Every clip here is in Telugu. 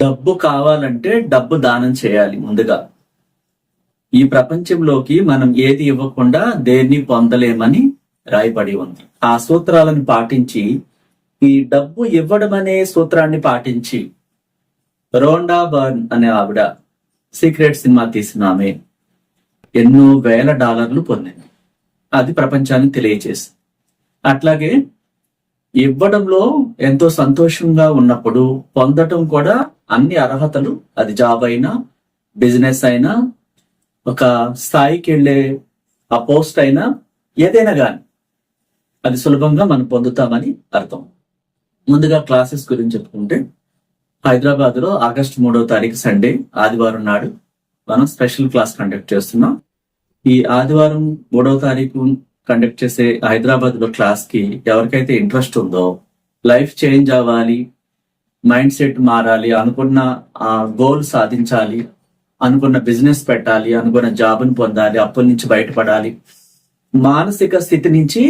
డబ్బు కావాలంటే డబ్బు దానం చేయాలి ముందుగా. ఈ ప్రపంచంలోకి మనం ఏది ఇవ్వకుండా దేన్ని పొందలేమని రాయబడి ఉంది. ఆ సూత్రాలను పాటించి ఈ డబ్బు ఇవ్వడం అనే సూత్రాన్ని పాటించి రోండా బర్న్ అనే ఆవిడ సీక్రెట్ సినిమా తీసిన ఆమె ఎన్నో వేల డాలర్లు పొందింది. అది ప్రపంచాన్ని తెలియజేసి అట్లాగే ఇవ్వడంలో ఎంతో సంతోషంగా ఉన్నప్పుడు పొందటం కూడా అన్ని అర్హతలు అది జాబ్ అయినా బిజినెస్ అయినా ఒక స్థాయికి వెళ్ళే ఆ పోస్ట్ అయినా ఏదైనా కానీ అది సులభంగా మనం పొందుతామని అర్థం. ముందుగా క్లాసెస్ గురించి చెప్పుకుంటే హైదరాబాద్లో ఆగస్టు మూడవ తారీఖు సండే ఆదివారం నాడు మనం స్పెషల్ క్లాస్ కండక్ట్ చేస్తున్నాం. ఈ ఆదివారం మూడవ తారీఖు కండక్ట్ చేసే హైదరాబాద్లో క్లాస్కి ఎవరికైతే ఇంట్రెస్ట్ ఉందో లైఫ్ చేంజ్ అవ్వాలి మైండ్ సెట్ మారాలి అనుకున్న ఆ గోల్ సాధించాలి అనుకున్న బిజినెస్ పెట్టాలి అనుకున్న జాబ్ని పొందాలి అప్పుల నుంచి బయటపడాలి. మానసిక స్థితి నుంచి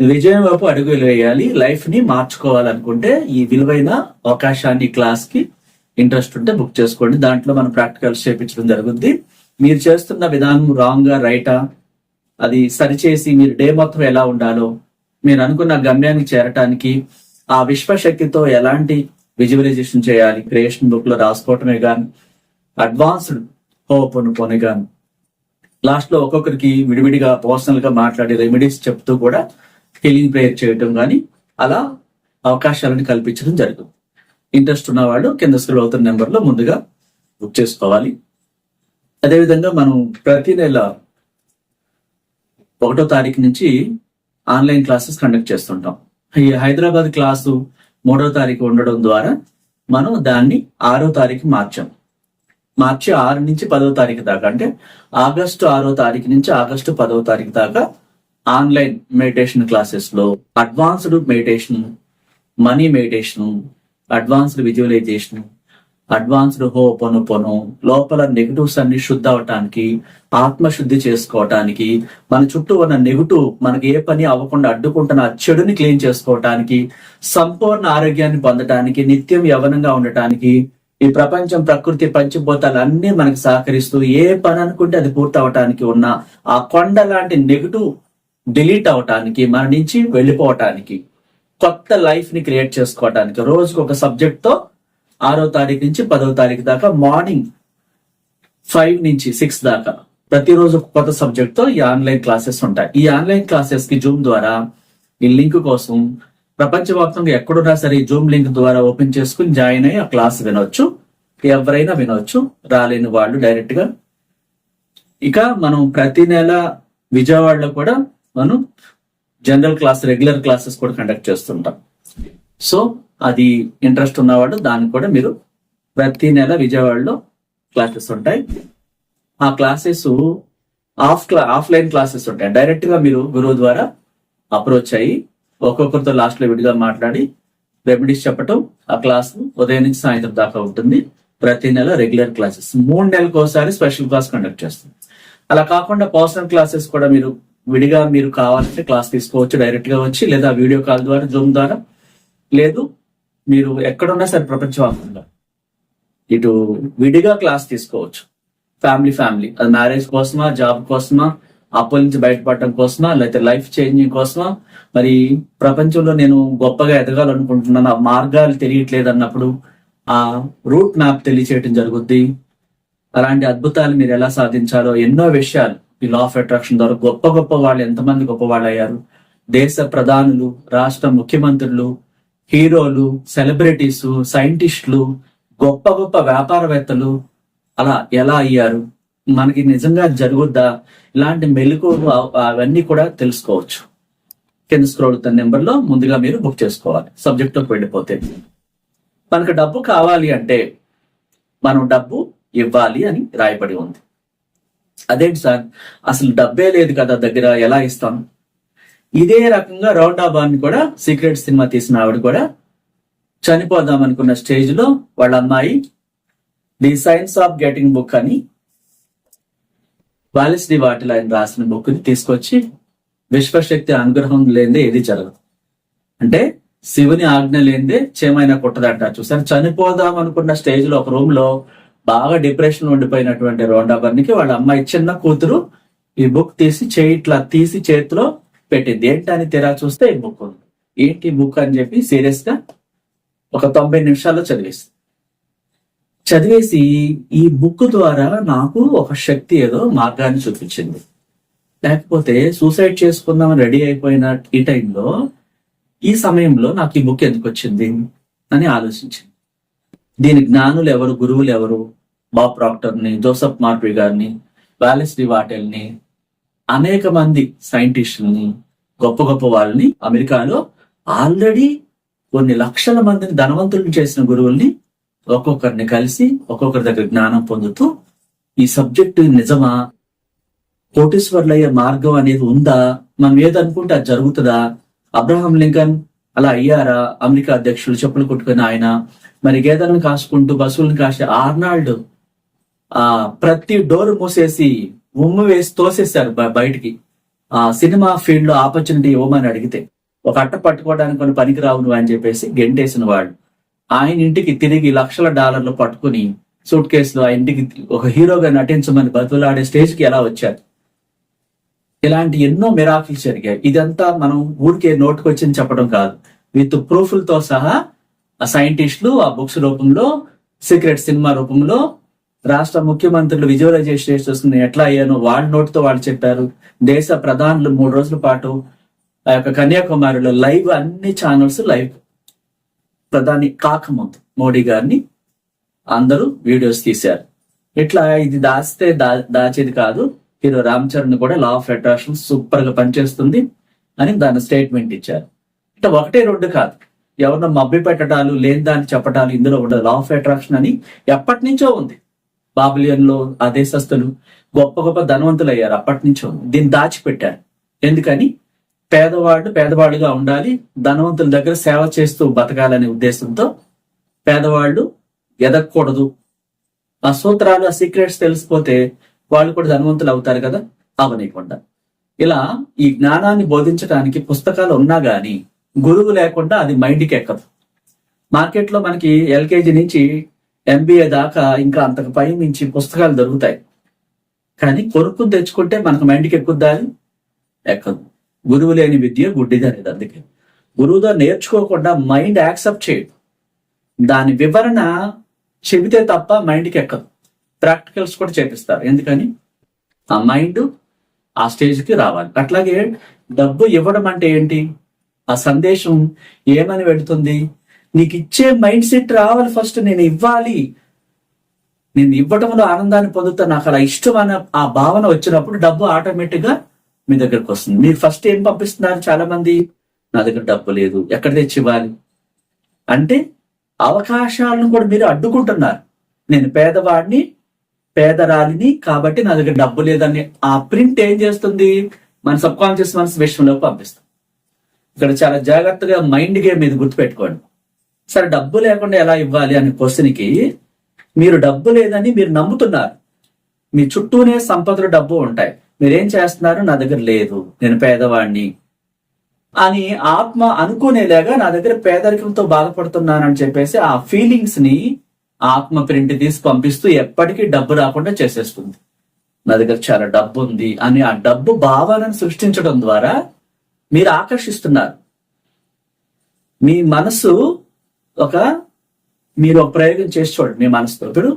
విజయం వైపు అడుగులు వేయాలి లైఫ్ని మార్చుకోవాలనుకుంటే ఈ విలువైన అవకాశాన్ని క్లాస్కి ఇంట్రెస్ట్ ఉంటే బుక్ చేసుకోండి. దాంట్లో మనం ప్రాక్టికల్స్ చేపించడం జరుగుద్ది. మీరు చేస్తున్న విధానం రాంగ్ రైటా? అది సరిచేసి మీరు డే మొత్తం ఎలా ఉండాలో మీరు అనుకున్న గమ్యానికి చేరటానికి ఆ విశ్వశక్తితో ఎలాంటి విజువలైజేషన్ చేయాలి క్రియేషన్ బుక్లో రాసుకోవటమే కానీ అడ్వాన్స్డ్ హోప్ అనుకోని కానీ లాస్ట్లో ఒక్కొక్కరికి విడివిడిగా పర్సనల్గా మాట్లాడి రెమెడీస్ చెప్తూ కూడా హీలింగ్ ప్రేయర్ చేయటం కానీ అలా అవకాశాలను కల్పించడం జరుగుతుంది. ఇంట్రెస్ట్ ఉన్న వాళ్ళు కింద స్క్రోల్ అవుతున్న నెంబర్లో ముందుగా బుక్ చేసుకోవాలి. అదేవిధంగా మనం ప్రతి నెల ఒకటో తారీఖు నుంచి ఆన్లైన్ క్లాసెస్ కండక్ట్ చేస్తుంటాం. ఈ హైదరాబాద్ క్లాసు మూడో తారీఖు ఉండడం ద్వారా మనం దాన్ని ఆరో తారీఖు మార్చాం. మార్చి ఆరు నుంచి పదో తారీఖు దాకా అంటే ఆగస్టు ఆరో తారీఖు నుంచి ఆగస్టు పదో తారీఖు దాకా ఆన్లైన్ మెడిటేషన్ క్లాసెస్లో advanced meditation money meditation advanced visualization advanced hooponopono లోపల నెగిటివ్స్ అన్ని శుద్ధి అవటానికి ఆత్మశుద్ధి చేసుకోవటానికి మన చుట్టూ ఉన్న నెగిటివ్ మనకి ఏ పని అవ్వకుండా అడ్డుకుంటున్న ఆ చెడుని క్లీన్ చేసుకోవటానికి సంపూర్ణ ఆరోగ్యాన్ని పొందటానికి నిత్యం యవనంగా ఉండటానికి ఈ ప్రపంచం ప్రకృతి పంచభూతాలు అన్ని మనకు సహకరిస్తూ ఏ పని అనుకుంటే అది పూర్తి అవటానికి ఉన్న ఆ కొండ లాంటి నెగిటివ్ డిలీట్ అవటానికి మన నుంచి వెళ్ళిపోవటానికి కొత్త లైఫ్ని క్రియేట్ చేసుకోవటానికి రోజుకు ఒక సబ్జెక్ట్తో ఆరో తారీఖు నుంచి పదో తారీఖు దాకా మార్నింగ్ ఫైవ్ నుంచి సిక్స్ దాకా. ప్రతిరోజు ఒక కొత్త సబ్జెక్ట్తో ఈ ఆన్లైన్ క్లాసెస్ ఉంటాయి. ఈ ఆన్లైన్ క్లాసెస్కి జూమ్ ద్వారా ఈ లింక్ కోసం ప్రపంచవ్యాప్తంగా ఎక్కడున్నా సరే ఈ జూమ్ లింక్ ద్వారా ఓపెన్ చేసుకుని జాయిన్ అయ్యి ఆ క్లాస్ వినొచ్చు. ఎవరైనా వినొచ్చు. రాలేని వాళ్ళు డైరెక్ట్గా. ఇక మనం ప్రతి నెల విజయవాడలో కూడా మనం జనరల్ క్లాస్ రెగ్యులర్ క్లాసెస్ కూడా కండక్ట్ చేస్తుంటాం. సో అది ఇంట్రెస్ట్ ఉన్నవాడు దానికి కూడా మీరు ప్రతి నెల విజయవాడలో క్లాసెస్ ఉంటాయి. ఆ క్లాసెస్ ఆఫ్ క్లా ఆఫ్లైన్ క్లాసెస్ ఉంటాయి. డైరెక్ట్గా మీరు గురువు ద్వారా అప్రోచ్ అయ్యి ఒక్కొక్కరితో లాస్ట్లో విడిగా మాట్లాడి రెమెడీస్ చెప్పటం ఆ క్లాస్ ఉదయం నుంచి సాయంత్రం దాకా ఉంటుంది. ప్రతి నెల రెగ్యులర్ క్లాసెస్ మూడు నెలలకు ఒకసారి స్పెషల్ క్లాస్ కండక్ట్ చేస్తాం అలా కాకుండా పర్సనల్ క్లాసెస్ కూడా మీరు విడిగా మీరు కావాలంటే క్లాస్ తీసుకోవచ్చు డైరెక్ట్గా వచ్చి లేదా వీడియో కాల్ ద్వారా జూమ్ ద్వారా. లేదు మీరు ఎక్కడున్నా సరే ప్రపంచవ్యాప్తంగా ఇటు విడిగా క్లాస్ తీసుకోవచ్చు. ఫ్యామిలీ ఫ్యామిలీ అది మ్యారేజ్ కోసమా జాబ్ కోసమా అప్పుల నుంచి బయటపడటం కోసమా లేకపోతే లైఫ్ చేంజింగ్ కోసమా? మరి ప్రపంచంలో నేను గొప్పగా ఎదగాలనుకుంటున్నాను ఆ మార్గాలు తెలియట్లేదు అన్నప్పుడు ఆ రూట్ మ్యాప్ తెలియచేయటం జరుగుద్ది. అలాంటి అద్భుతాలు మీరు ఎలా సాధించాలో ఎన్నో విషయాలు. ఈ లా ఆఫ్ అట్రాక్షన్ ద్వారా గొప్ప గొప్ప వాళ్ళు ఎంతమంది గొప్ప వాళ్ళు అయ్యారు. దేశ ప్రధానులు రాష్ట్ర ముఖ్యమంత్రులు హీరోలు సెలబ్రిటీస్ సైంటిస్టులు గొప్ప గొప్ప వ్యాపారవేత్తలు అలా ఎలా అయ్యారు? మనకి నిజంగా జరుగుద్దా? ఇలాంటి మెలకు అవన్నీ కూడా తెలుసుకోవచ్చు. కింద స్క్రోల్ నెంబర్లో ముందుగా మీరు బుక్ చేసుకోవాలి. సబ్జెక్ట్లోకి వెళ్ళిపోతే. మనకు డబ్బు కావాలి అంటే మనం డబ్బు ఇవ్వాలి అని రాయబడి ఉంది. అదేంటి సార్? అసలు డబ్బే లేదు కదా దగ్గర ఎలా ఇస్తాం? ఇదే రకంగా రౌండాబాన్ కూడా సీక్రెట్ సినిమా తీసిన ఆవిడ కూడా చనిపోదాం అనుకున్న స్టేజ్లో వాళ్ళ అమ్మాయి the science of getting book అని వాలిస్ డి వాటిల్ ఆయన రాసిన బుక్ని తీసుకొచ్చి విశ్వశక్తి అనుగ్రహం లేదే ఏది జరగదు. అంటే శివుని ఆజ్ఞ లేనిదే చేమైనా కుట్టదంటారు చూసారు? చనిపోదాం అనుకున్న స్టేజ్లో ఒక రూమ్లో బాగా డిప్రెషన్ ఉండిపోయినటువంటి రోండాబర్నికి వాళ్ళ అమ్మాయి చిన్న కూతురు ఈ బుక్ తీసి చేయిట్లా తీసి చేతిలో పెట్టింది ఏంటని తెరా చూస్తే ఈ బుక్ ఉంది ఏంటి బుక్ అని చెప్పి సీరియస్గా ఒక తొంభై నిమిషాల్లో చదివేసి చదివేసి ఈ బుక్ ద్వారా నాకు ఒక శక్తి ఏదో మార్గాన్ని చూపించింది. లేకపోతే సూసైడ్ చేసుకుందామని రెడీ అయిపోయిన ఈ టైంలో ఈ సమయంలో నాకు ఈ బుక్ ఎందుకు వచ్చింది అని ఆలోచించింది. దీని జ్ఞానులు ఎవరు గురువులు ఎవరు? బాబ్ ప్రాక్టర్ని జోసఫ్ మార్పి గారిని వాలెస్ డి వాటెల్ని అనేక మంది సైంటిస్టులని గొప్ప గొప్ప వాళ్ళని అమెరికాలో ఆల్రెడీ కొన్ని లక్షల మందిని ధనవంతులను చేసిన గురువుల్ని ఒక్కొక్కరిని కలిసి ఒక్కొక్కరి దగ్గర జ్ఞానం పొందుతూ ఈ సబ్జెక్టు నిజమా? కోటీశ్వర్లయ్యే మార్గం అనేది ఉందా? మనం ఏదనుకుంటే అది జరుగుతుందా? అబ్రహాం లింకన్ అలా అయ్యారా? అమెరికా అధ్యక్షులు చెప్పులు కొట్టుకుని ఆయన. మరి గేదెలను కాసుకుంటూ బస్సులను కాసే ఆర్నాల్డ్ ఆ ప్రతి డోర్ మూసేసి ఉమ్ము వేసి తోసేశారు బయటికి. ఆ సినిమా ఫీల్డ్లో ఆపర్చునిటీ ఇవ్వమని అడిగితే ఒక అట్ట పట్టుకోవడానికి కొన్ని పనికి రావు నువ్వు అని చెప్పేసి గెంటేసిన వాడు. ఆయన ఇంటికి తిరిగి లక్షల డాలర్లు పట్టుకుని సూట్ కేసులో ఆ ఇంటికి ఒక హీరోగా నటించమని బతులాడే స్టేజ్కి ఎలా వచ్చారు? ఇలాంటి ఎన్నో మిరాకిల్స్ జరిగాయి. ఇదంతా మనం ఊరికే నోటుకొచ్చింది చెప్పడం కాదు. విత్ ప్రూఫ్లతో సహా ఆ సైంటిస్టులు ఆ బుక్స్ రూపంలో సీక్రెట్ సినిమా రూపంలో రాష్ట్ర ముఖ్యమంత్రులు విజువలైజేషన్ చేస్తుంది. ఎట్లా అయ్యానో వాళ్ళ నోటితో వాళ్ళు చెప్పారు. దేశ ప్రధానులు మూడు రోజుల పాటు ఆ యొక్క కన్యాకుమారిలో లైవ్ అన్ని ఛానల్స్ లైవ్. ప్రధాని కాకముందు మోడీ గారిని అందరూ వీడియోస్ తీశారు. ఇట్లా ఇది దాస్తే దా దాచేది కాదు. హీరో రామ్ చరణ్ కూడా లా ఆఫ్ అట్రాక్షన్ సూపర్గా పనిచేస్తుంది అని దాని స్టేట్మెంట్ ఇచ్చారు. ఇట్లా ఒకటే రెండు కాదు. ఎవరినో మబ్బి పెట్టడాలు లేని దాన్ని చెప్పడాలు ఇందులో ఉండదు. లా ఆఫ్ అట్రాక్షన్ అని ఎప్పటి నుంచో ఉంది. బాబులియన్లో ఆ దేశస్తులు గొప్ప గొప్ప ధనవంతులు అయ్యారు అప్పటి నుంచో దీన్ని దాచిపెట్టారు. ఎందుకని? పేదవాడు పేదవాడుగా ఉండాలి ధనవంతుల దగ్గర సేవ చేస్తూ బతకాలనే ఉద్దేశంతో పేదవాళ్ళు ఎదగకూడదు. ఆ సూత్రాలు ఆ సీక్రెట్స్ తెలిసిపోతే వాళ్ళు కూడా ధనవంతులు అవుతారు కదా? అవనీయకుండా. ఇలా ఈ జ్ఞానాన్ని బోధించడానికి పుస్తకాలు ఉన్నా గాని గురువు లేకుండా అది మైండ్కి ఎక్కదు. మార్కెట్లో మనకి ఎల్కేజీ నుంచి ఎంబీఏ దాకా ఇంకా అంతకు పై మించి పుస్తకాలు దొరుకుతాయి. కానీ కొనుక్కు తెచ్చుకుంటే మనకు మైండ్కి ఎక్కుద్దా అది? ఎక్కదు. గురువు లేని విద్య గుడ్డిది అనేది అందుకే. గురువుతో నేర్చుకోకుండా మైండ్ యాక్సెప్ట్ చేయదు. దాని వివరణ చెబితే తప్ప మైండ్కి ఎక్కదు. ప్రాక్టికల్స్ కూడా చేపిస్తారు. ఎందుకని? ఆ మైండ్ ఆ స్టేజ్కి రావాలి. అట్లాగే డబ్బు ఇవ్వడం అంటే ఏంటి? ఆ సందేశం ఏమని పెడుతుంది నీకు ఇచ్చే మైండ్ సెట్ రావాలి ఫస్ట్ నేను ఇవ్వాలి. నేను ఇవ్వటంలో ఆనందాన్ని పొందుతా. నాకు అలా ఇష్టం అనే ఆ భావన వచ్చినప్పుడు డబ్బు ఆటోమేటిక్గా మీ దగ్గరకు వస్తుంది. మీరు ఫస్ట్ ఏం పంపిస్తున్నారు చాలా మంది నా దగ్గర డబ్బు లేదు. ఎక్కడ తెచ్చి ఇవ్వాలి? అంటే అవకాశాలను కూడా మీరు అడ్డుకుంటున్నారు. నేను పేదవాడిని పేదరాలిని కాబట్టి నా దగ్గర డబ్బు లేదని ఆ ప్రింట్ ఏం చేస్తుంది? మన సబ్ కాన్షియస్ మనసు విషయంలోకి పంపిస్తాం ఇక్కడ చాలా జాగ్రత్తగా మైండ్ గేమ్ ఇది గుర్తుపెట్టుకోండి. సరే డబ్బు లేకుండా ఎలా ఇవ్వాలి? అనే క్వశ్చన్కి మీరు డబ్బు లేదని మీరు నమ్ముతున్నారు. మీ చుట్టూనే సంపదలు డబ్బు ఉంటాయి. మీరేం చేస్తున్నారు? నా దగ్గర లేదు. నేను పేదవాడిని. అని ఆత్మ అనుకునేలాగా నా దగ్గర పేదరికంతో బాధపడుతున్నానని చెప్పేసి ఆ ఫీలింగ్స్ని ఆత్మ ప్రింట్ తీసి పంపిస్తూ ఎప్పటికీ డబ్బు రాకుండా చేసేస్తుంది. నా దగ్గర చాలా డబ్బు ఉంది అని ఆ డబ్బు భావాలను సృష్టించడం ద్వారా మీరు ఆకర్షిస్తున్నారు. మీ మనసు ఒక మీరు ఒక ప్రయోగం చేసి చూడండి మీ మనసుతో. ఇప్పుడు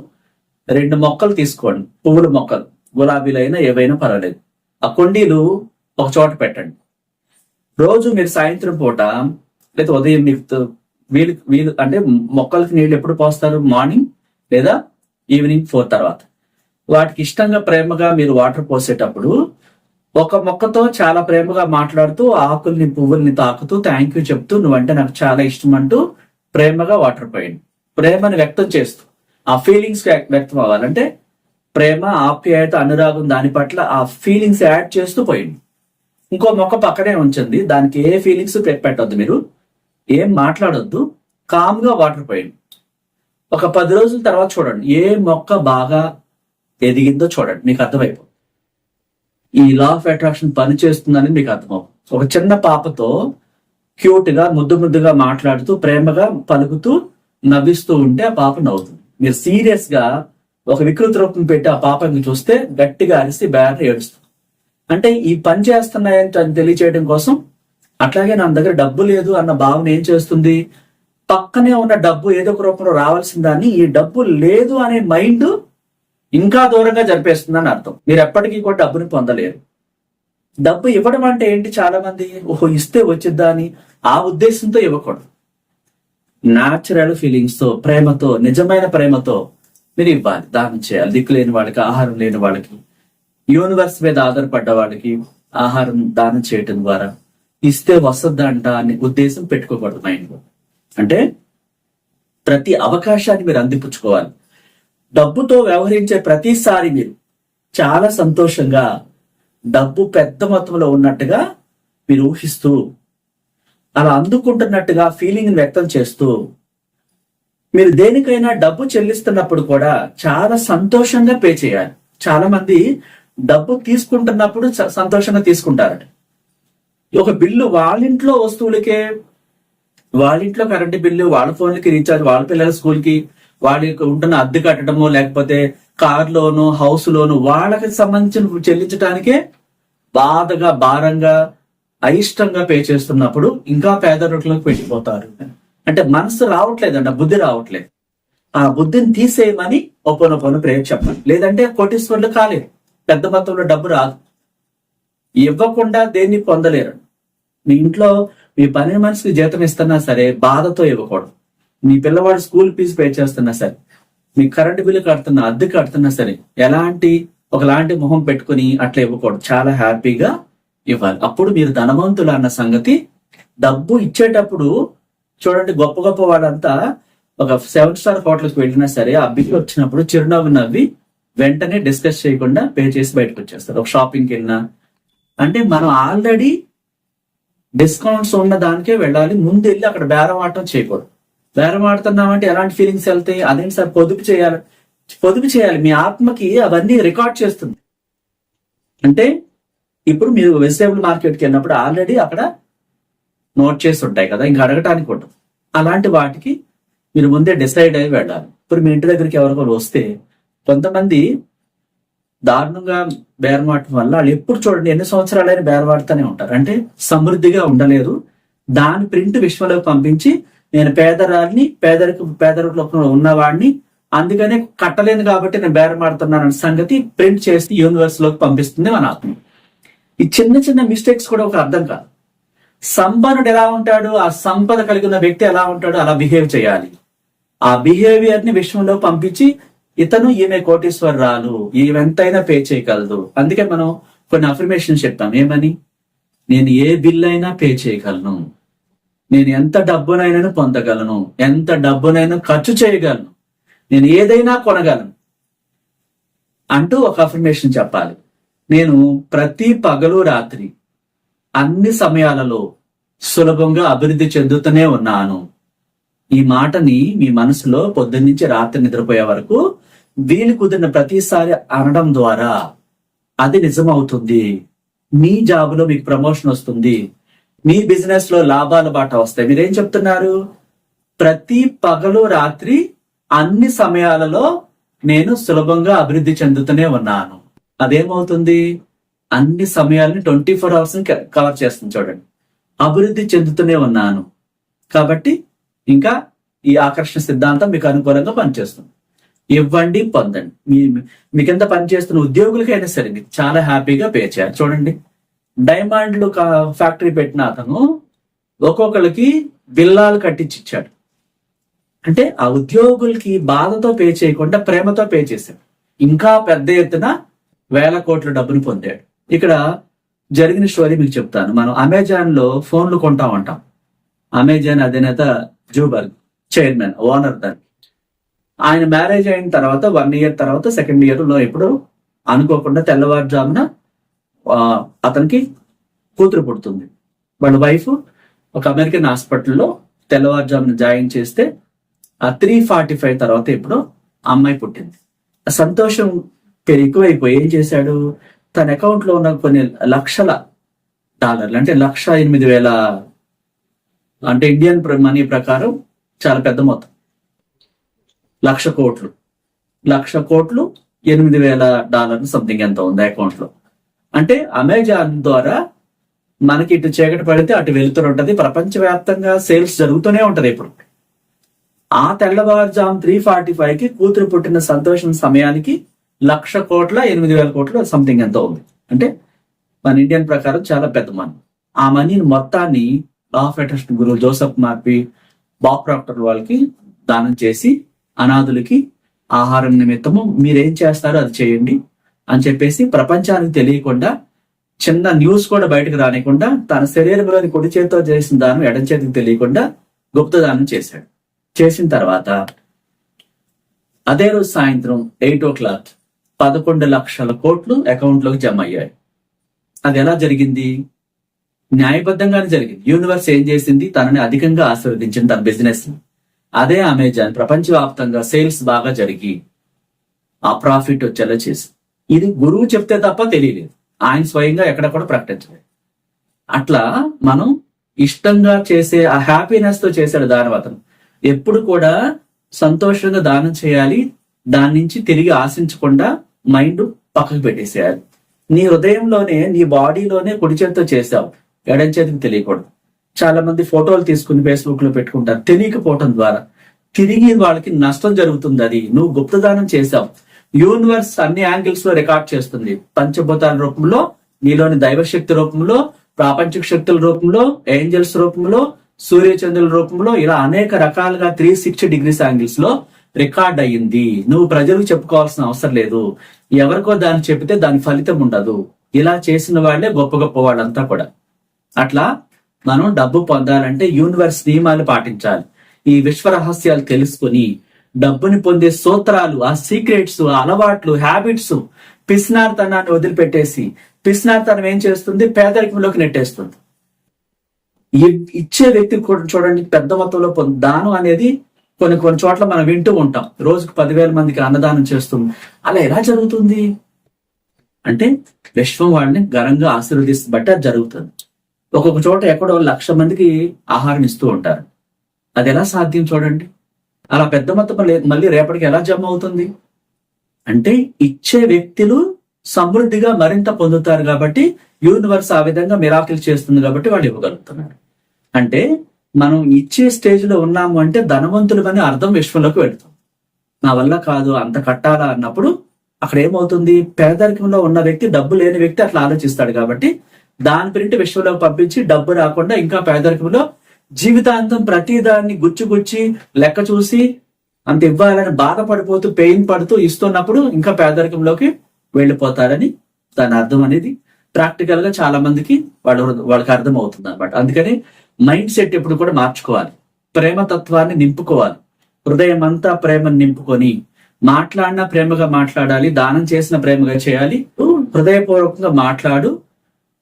రెండు మొక్కలు తీసుకోండి. పువ్వుల మొక్కలు. గులాబీలైనా ఏవైనా పర్వాలేదు. ఆ కొండీలు ఒక చోట పెట్టండి. రోజు మీరు సాయంత్రం పూట లేదా ఉదయం మీకు వీలు వీలు అంటే మొక్కలకి నీళ్ళు ఎప్పుడు పోస్తారు? మార్నింగ్ లేదా ఈవినింగ్ ఫోర్ తర్వాత. వాటికి ఇష్టంగా ప్రేమగా మీరు వాటర్ పోసేటప్పుడు ఒక మొక్కతో చాలా ప్రేమగా మాట్లాడుతూ ఆకుల్ని పువ్వుల్ని తాకుతూ థ్యాంక్ యూ చెప్తూ నువ్వంటే నాకు చాలా ఇష్టం అంటూ ప్రేమగా వాటర్ పోయండి. ప్రేమను వ్యక్తం చేస్తూ ఆ ఫీలింగ్స్ వ్యక్తం అవ్వాలంటే ప్రేమ ఆప్యాయత అనురాగం దాని పట్ల ఆ ఫీలింగ్స్ యాడ్ చేస్తూ పోయింది ఇంకో మొక్క పక్కనే ఉంచండి. దానికి ఏ ఫీలింగ్స్ పెట్టొద్దు మీరు. ఏం మాట్లాడొద్దు. కామ్గా వాటర్ పోయింది ఒక పది రోజుల తర్వాత చూడండి. ఏ మొక్క బాగా ఎదిగిందో చూడండి. మీకు అర్థమైపో ఈ లా ఆఫ్ అట్రాక్షన్ పని చేస్తుందని మీకు అర్థమవు. ఒక చిన్న పాపతో క్యూట్గా ముద్దు ముద్దుగా మాట్లాడుతూ ప్రేమగా పలుకుతూ నవ్విస్తూ ఉంటే ఆ పాప నవ్వుతుంది. మీరు సీరియస్గా ఒక వికృత రూపం పెట్టి ఆ పాపని చూస్తే గట్టిగా అరిసి బ్యాటర్ ఏడుస్తుంది. అంటే ఈ పని చేస్తున్నాయని తను తెలియచేయడం కోసం అట్లాగే నా దగ్గర డబ్బు లేదు అన్న భావన ఏం చేస్తుంది? పక్కనే ఉన్న డబ్బు ఏదో ఒక రూపంలో రావాల్సిన దాన్ని ఈ డబ్బు లేదు అనే మైండ్ ఇంకా దూరంగా జరిపేస్తుందని అర్థం. మీరు ఎప్పటికీ కూడా డబ్బుని పొందలేరు. డబ్బు ఇవ్వడం అంటే ఏంటి చాలా మంది ఓహో ఇస్తే వచ్చిద్దా అని ఆ ఉద్దేశంతో ఇవ్వకూడదు. న్యాచురల్ ఫీలింగ్స్తో ప్రేమతో నిజమైన ప్రేమతో మీరు ఇవ్వాలి దానం చేయాలి. దిక్కు లేని వాళ్ళకి ఆహారం లేని వాళ్ళకి యూనివర్స్ మీద ఆధారపడ్డ వాళ్ళకి ఆహారం దానం చేయటం ద్వారా ఇస్తే వస్తుందంట అనే ఉద్దేశం పెట్టుకోకూడదు మైండ్ అంటే ప్రతి అవకాశాన్ని మీరు అందిపుచ్చుకోవాలి. డబ్బుతో వ్యవహరించే ప్రతిసారి మీరు చాలా సంతోషంగా డబ్బు పెద్ద మొత్తంలో ఉన్నట్టుగా మీరు ఊహిస్తూ అలా అందుకుంటున్నట్టుగా ఫీలింగ్ వ్యక్తం చేస్తూ మీరు దేనికైనా డబ్బు చెల్లిస్తున్నప్పుడు కూడా చాలా సంతోషంగా పే చేయాలి. చాలా మంది డబ్బు తీసుకుంటున్నప్పుడు సంతోషంగా తీసుకుంటారట. ఒక బిల్లు వాళ్ళింట్లో వస్తువులకే వాళ్ళింట్లో కరెంటు బిల్లు వాళ్ళ ఫోన్లకి రీఛార్జ్ వాళ్ళ పిల్లల స్కూల్కి వాళ్ళకి ఉంటున్న అద్దె కట్టడము లేకపోతే కార్ లోను హౌస్ లోను వాళ్ళకి సంబంధించిన చెల్లించడానికే బాధగా భారంగా అయిష్టంగా పే చేస్తున్నప్పుడు ఇంకా పేదరికంలోకి వెళ్ళిపోతారు. అంటే మనసు రావట్లేదంట బుద్ధి రావట్లేదు. ఆ బుద్ధిని తీసేయమని ఒప్పనొప్పను ప్రేమ చెప్పాలి. లేదంటే కోటీశ్వర్లు కాలేదు పెద్ద మొత్తంలో డబ్బు రాదు. ఇవ్వకుండా దేన్ని పొందలేరు. మీ ఇంట్లో మీ పని మనిషికి జీతం ఇస్తున్నా సరే బాధతో ఇవ్వకూడదు. మీ పిల్లవాడు స్కూల్ ఫీజు పే చేస్తున్నా సరే మీ కరెంటు బిల్లు కడుతున్నా అద్దె కడుతున్నా సరే ఎలాంటి ఒకలాంటి మొహం పెట్టుకుని అట్లా ఇవ్వకూడదు. చాలా హ్యాపీగా ఇవ్వాలి. అప్పుడు మీరు ధనవంతులు అన్న సంగతి డబ్బు ఇచ్చేటప్పుడు చూడండి గొప్ప గొప్ప వాళ్ళంతా ఒక సెవెన్ స్టార్ హోటల్కి వెళ్ళినా సరే ఆ బిల్ వచ్చినప్పుడు చిరునవ్వు నవ్వి వెంటనే డిస్కస్ చేయకుండా పే చేసి బయటకు వచ్చేస్తారు. ఒక షాపింగ్కి వెళ్ళినా. అంటే మనం ఆల్రెడీ డిస్కౌంట్స్ ఉన్న దానికే వెళ్ళాలి. ముందు వెళ్ళి అక్కడ బేరం ఆడటం చేయకూడదు. బేరమాడుతున్నామంటే ఎలాంటి ఫీలింగ్స్ వెళ్తాయి? అదేంటి సార్? పొదుపు చేయాలి. పొదుపు చేయాలి. మీ ఆత్మకి అవన్నీ రికార్డ్ చేస్తుంది. అంటే ఇప్పుడు మీరు వెజిటేబుల్ మార్కెట్కి వెళ్ళినప్పుడు ఆల్రెడీ అక్కడ నోట్ చేసి ఉంటాయి కదా? ఇంకా అడగటానికి ఉండదు. అలాంటి వాటికి మీరు ముందే డిసైడ్ అయి వెళ్ళాలి. ఇప్పుడు మీ ఇంటి దగ్గరికి ఎవరికైనా వస్తే కొంతమంది దారుణంగా బేరమాడటం వల్ల వాళ్ళు ఎప్పుడు చూడండి ఎన్ని సంవత్సరాలైనా బేరమాడుతూనే ఉంటారు. అంటే సమృద్ధిగా ఉండలేదు. దాని ప్రింట్ విశ్వలోకి పంపించి నేను పేదరాల్ని పేదరిక పేదరికంలో ఉన్నవాడిని అందుకనే కట్టలేను కాబట్టి నేను బేరమాడుతున్నాను అనే సంగతి ప్రింట్ చేసి యూనివర్స్లోకి పంపిస్తుంది మన ఆత్మ. ఈ చిన్న చిన్న మిస్టేక్స్ కూడా ఒక అర్థం కాదు. సంపన్నుడు ఎలా ఉంటాడు? ఆ సంపద కలిగిన వ్యక్తి ఎలా ఉంటాడో? అలా బిహేవ్ చేయాలి. ఆ బిహేవియర్ని విశ్వంలో పంపించి ఇతను ఈమె కోటీశ్వరరాలు ఈమెంతైనా పే చేయగలదు. అందుకే మనం కొన్ని అఫర్మేషన్ చెప్తాం. ఏమని? నేను ఏ బిల్ అయినా పే చేయగలను. నేను ఎంత డబ్బునైనా పొందగలను? ఎంత డబ్బునైనా ఖర్చు చేయగలను? నేను ఏదైనా కొనగలను? అంటూ ఒక అఫర్మేషన్ చెప్పాలి. నేను ప్రతి పగలు రాత్రి అన్ని సమయాలలో సులభంగా అభివృద్ధి చెందుతూనే ఉన్నాను. ఈ మాటని మీ మనసులో పొద్దున్నుంచి రాత్రి నిద్రపోయే వరకు వీలు కుదిరిన ప్రతిసారి అనడం ద్వారా అది నిజమవుతుంది. మీ జాబులో మీకు ప్రమోషన్ వస్తుంది. మీ బిజినెస్లో లాభాల బాట వస్తాయి. మీరేం చెప్తున్నారు? ప్రతి పగలు రాత్రి అన్ని సమయాలలో నేను సులభంగా అభివృద్ధి చెందుతూనే ఉన్నాను. అదేమవుతుంది? అన్ని సమయాలని ట్వంటీ ఫోర్ అవర్స్ కవర్ చేస్తుంది చూడండి. అభివృద్ధి చెందుతూనే ఉన్నాను. కాబట్టి ఇంకా ఈ ఆకర్షణ సిద్ధాంతం మీకు అనుకూలంగా పనిచేస్తుంది. ఇవ్వండి పొందండి. మీ మీకు పనిచేస్తున్న ఉద్యోగులకైనా సరే మీకు చాలా హ్యాపీగా పే చేయాలి. చూడండి. డైమండ్లు ఫ్యాక్టరీ పెట్టిన అతను ఒక్కొక్కరికి బిల్లాలు కట్టించి ఇచ్చాడు అంటే ఆ ఉద్యోగులకి బాధతో పే చేయకుండా ప్రేమతో పే చేశాడు. ఇంకా పెద్ద ఎత్తున వేల కోట్ల డబ్బును పొందాడు. ఇక్కడ జరిగిన స్టోరీ మీకు చెప్తాను. మనం అమెజాన్లో ఫోన్లు కొంటా ఉంటాం అమెజాన్ అధినేత జూబర్గ్ చైర్మన్ ఓనర్ దానికి ఆయన మ్యారేజ్ అయిన తర్వాత వన్ ఇయర్ తర్వాత సెకండ్ ఇయర్లో ఇప్పుడు అనుకోకుండా తెల్లవారుజామున అతనికి కూతురు పుడుతుంది. వాళ్ళ వైఫ్ ఒక అమెరికన్ హాస్పిటల్లో తెల్లవారుజామున జాయిన్ చేస్తే ఆ త్రీ ఫార్టీ ఫైవ్ తర్వాత ఇప్పుడు అమ్మాయి పుట్టింది. సంతోషం పెరిగి ఎక్కువైపోయి ఏం చేశాడు? తన అకౌంట్లో ఉన్న కొన్ని లక్షల డాలర్లు అంటే లక్ష ఎనిమిది వేల అంటే ఇండియన్ మనీ ప్రకారం చాలా పెద్ద మొత్తం. లక్ష కోట్లు. లక్ష కోట్లు ఎనిమిది వేల డాలర్లు సంథింగ్ ఎంత ఉంది అకౌంట్లో అంటే అమెజాన్ ద్వారా మనకి ఇటు చీకటి పడితే అటు వెళ్తూ ఉంటుంది. ప్రపంచవ్యాప్తంగా సేల్స్ జరుగుతూనే ఉంటది ఇప్పుడు. ఆ తెల్లవారుజాము త్రీ ఫార్టీ ఫైవ్కి కూతురు పుట్టిన సంతోషం సమయానికి లక్ష కోట్ల ఎనిమిది వేల కోట్ల సంథింగ్ ఎంతో ఉంది. అంటే మన ఇండియన్ ప్రకారం చాలా పెద్ద మనీ ఆ మనీని మొత్తాన్ని లా ఆఫ్ అట్రాక్షన్ గురువు జోసఫ్ మార్పి బాబ్ ప్రాక్టర్ వాళ్ళకి దానం చేసి అనాథులకి ఆహారం నిమిత్తము మీరేం చేస్తారో అది చేయండి. అని చెప్పేసి ప్రపంచానికి తెలియకుండా చిన్న న్యూస్ కూడా బయటకు రానికుండా తన శరీరంలోని కుడి చేతితో చేసిన దానం ఎడం చేతికి తెలియకుండా గుప్తదానం చేశాడు. చేసిన తర్వాత అదే రోజు సాయంత్రం ఎయిట్ ఓ క్లాక్ పదకొండు లక్షల కోట్లు అకౌంట్లోకి జమ అయ్యాయి. అది ఎలా జరిగింది? న్యాయబద్ధంగానే జరిగింది. యూనివర్స్ ఏం చేసింది? తనని అధికంగా ఆశీర్వదించింది తన బిజినెస్ అదే అమెజాన్ ప్రపంచవ్యాప్తంగా సేల్స్ బాగా జరిగి ఆ ప్రాఫిట్ వచ్చేలా చేసి ఇది గురువు చెప్తే తప్ప తెలియలేదు. ఆయన స్వయంగా ఎక్కడ కూడా ప్రకటించలేదు. అట్లా మనం ఇష్టంగా చేసే ఆ హ్యాపీనెస్తో చేశాడు దానవతను ఎప్పుడు కూడా సంతోషంగా దానం చేయాలి. దాని నుంచి తిరిగి ఆశించకుండా మైండ్ పక్కకు పెట్టేసేయాలి. నీ హృదయంలోనే నీ బాడీలోనే కుడి చేతితో చేసావు. ఎడం చేతికి తెలియకూడదు. చాలా మంది ఫోటోలు తీసుకుని ఫేస్బుక్లో పెట్టుకుంటారు. తెలియకపోవటం ద్వారా. తిరిగి వాళ్ళకి నష్టం జరుగుతుంది అది. నువ్వు గుప్తదానం చేసావు. యూనివర్స్ అన్ని యాంగిల్స్లో రికార్డ్ చేస్తుంది. పంచభూతాల రూపంలో నీలోని దైవశక్తి రూపంలో ప్రాపంచిక శక్తుల రూపంలో ఏంజల్స్ రూపంలో సూర్యచంద్రుల రూపంలో ఇలా అనేక రకాలుగా త్రీ సిక్స్టీ డిగ్రీస్ యాంగిల్స్లో రికార్డ్ అయ్యింది. నువ్వు ప్రజలకు చెప్పుకోవాల్సిన అవసరం లేదు. ఎవరికో దాన్ని చెబితే దాని ఫలితం ఉండదు. ఇలా చేసిన వాళ్ళే గొప్ప గొప్ప వాళ్ళంతా కూడా. అట్లా మనం డబ్బు పొందాలంటే యూనివర్స్ నియమాలు పాటించాలి. ఈ విశ్వ రహస్యాలు తెలుసుకుని డబ్బుని పొందే సూత్రాలు ఆ సీక్రెట్స్ ఆ అలవాట్లు హ్యాబిట్స్ పిస్నార్తనాన్ని వదిలిపెట్టేసి పిస్నార్తనం ఏం చేస్తుంది? పేదరికంలోకి నెట్టేస్తుంది. ఇచ్చే వ్యక్తి కూడా చూడండి పెద్ద మొత్తంలో దానం అనేది కొన్ని కొన్ని చోట్ల మనం వింటూ ఉంటాం. రోజుకు పదివేల మందికి అన్నదానం చేస్తుంది అలా ఎలా జరుగుతుంది? అంటే విశ్వం వాళ్ళని ఘనంగా ఆశీర్వదిస్తే బట్టి అది జరుగుతుంది. ఒక్కొక్క చోట ఎక్కడో లక్ష మందికి ఆహారం ఇస్తూ ఉంటారు. అది ఎలా సాధ్యం చూడండి? అలా పెద్ద మొత్తం మళ్ళీ- మళ్ళీ రేపటికి ఎలా జమ అవుతుంది? అంటే ఇచ్చే వ్యక్తులు సమృద్ధిగా మరింత పొందుతారు కాబట్టి యూనివర్స్ ఆ విధంగా మిరాకిల్ చేస్తుంది కాబట్టి వాళ్ళు ఇవ్వగలుగుతున్నారు. అంటే మనం ఇచ్చే స్టేజ్లో ఉన్నాము అంటే ధనవంతులు అని అర్థం విశ్వంలోకి పెడతాం నా వల్ల కాదు అంత కట్టాలా అన్నప్పుడు అక్కడ ఏమవుతుంది? పేదరికంలో ఉన్న వ్యక్తి డబ్బు లేని వ్యక్తి అట్లా ఆలోచిస్తాడు కాబట్టి దాని ప్రింట్ విశ్వంలోకి పంపించి డబ్బు రాకుండా ఇంకా పేదరికంలో జీవితాంతం ప్రతి దాన్ని గుచ్చి గుచ్చి లెక్క చూసి అంత ఇవ్వాలని బాధపడిపోతూ పెయిన్ పడుతూ ఇస్తున్నప్పుడు ఇంకా పేదరికంలోకి వెళ్ళిపోతారని దాని అర్థం అనేది ప్రాక్టికల్గా చాలా మందికి వాళ్ళ వాళ్ళకి అర్థం అవుతుంది అనమాట అందుకని మైండ్ సెట్ ఎప్పుడు కూడా మార్చుకోవాలి. ప్రేమ తత్వాన్ని నింపుకోవాలి. హృదయం అంతా ప్రేమను నింపుకొని మాట్లాడినా ప్రేమగా మాట్లాడాలి దానం చేసిన ప్రేమగా చేయాలి. హృదయపూర్వకంగా మాట్లాడు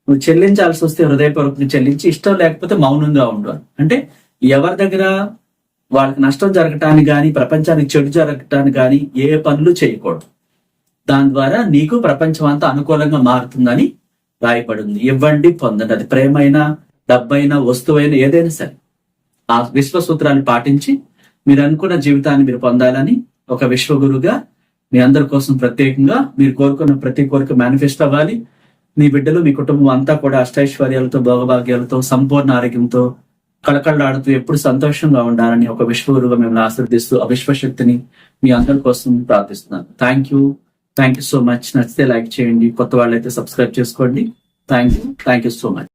నువ్వు చెల్లించాల్సి వస్తే హృదయపూర్వకంగా చెల్లించి ఇష్టం లేకపోతే మౌనంగా ఉండు అంటే ఎవరి దగ్గర వాళ్ళకి నష్టం జరగటానికి కానీ ప్రపంచానికి చెడు జరగటానికి కానీ ఏ పనులు చేయకూడదు. దాని ద్వారా నీకు ప్రపంచం అంతా అనుకూలంగా మారుతుందని రాయబడింది. ఇవ్వండి పొందండి. అది ప్రేమైనా డబ్బైనా వస్తువైనా ఏదైనా సరే. ఆ విశ్వ సూత్రాన్ని పాటించి మీరు అనుకున్న జీవితాన్ని మీరు పొందాలని ఒక విశ్వగురుగా మీ అందరి కోసం ప్రత్యేకంగా మీరు కోరుకున్న ప్రతి కోరిక మేనిఫెస్ట్ అవ్వాలి. మీ బిడ్డలు మీ కుటుంబం అంతా కూడా అష్టైశ్వర్యాలతో భోగభాగ్యాలతో సంపూర్ణ ఆరోగ్యంతో కళకళలాడుతూ ఎప్పుడు సంతోషంగా ఉండాలని ఒక విశ్వగురుగా మిమ్మల్ని ఆశీర్దిస్తూ ఆ విశ్వశక్తిని మీ అందరి కోసం ప్రార్థిస్తున్నాను. Thank you thank you so much నచ్చితే లైక్ చేయండి. కొత్త వాళ్ళైతే సబ్స్క్రైబ్ చేసుకోండి. Thank you thank you so much